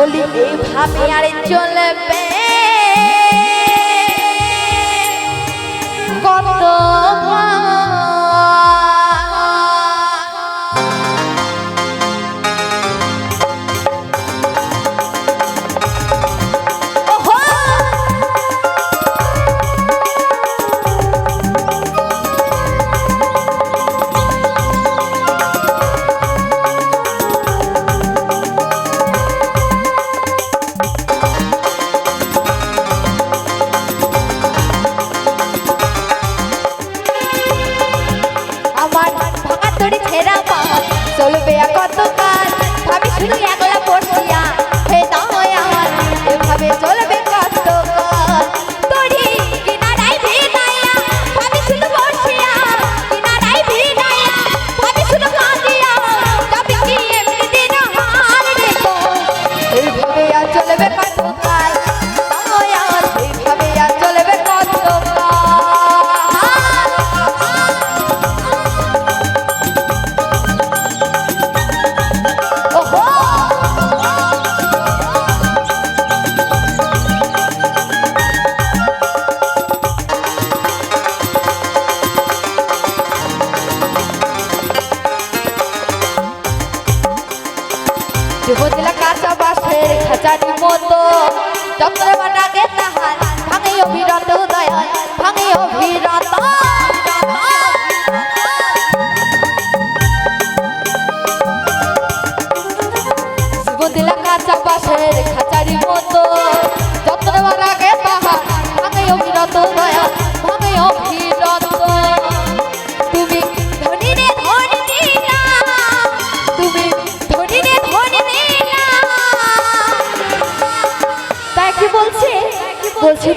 বলি এইভাবে আর চলবে কত কাল আমি শুধু একলা যুবতলা কাঁচা বাসের খাঁচারি মতো। যত্ন বাটাকে তাহার ভাঙে অভিরত দয়াল ভাঙে অভিরত।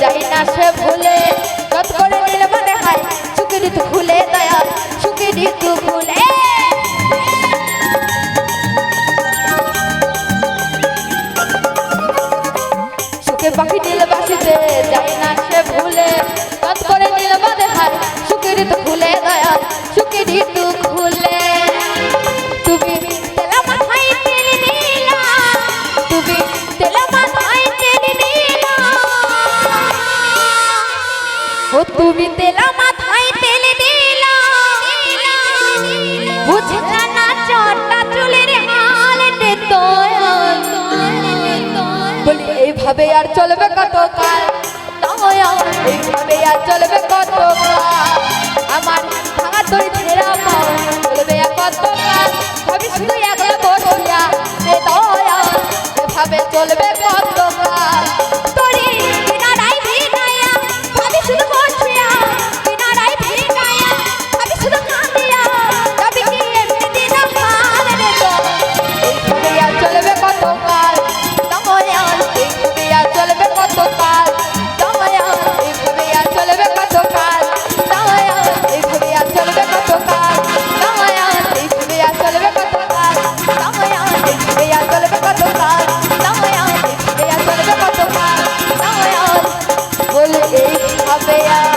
যাই না সে ভুলে যত করে নীল মানে হায় সুখে ঋতু খুলে দয়া, সুখে ঋতু খুলে সুখে পাখি নীল বাসিতে যাই না সে ভুলে করে নীল মানে হায় সুখে ঋতু খুলে দয়া, সুখে ঋতু এইভাবে আর চলবে কত কাল দয়াল, এইভাবে আর চলবে কত আমার ভাঙা তরি ছেড়া পাও চলবে আর কত কাল ভাবি শুধু একলা দয়াল, এভাবে চলবে কত হবে আর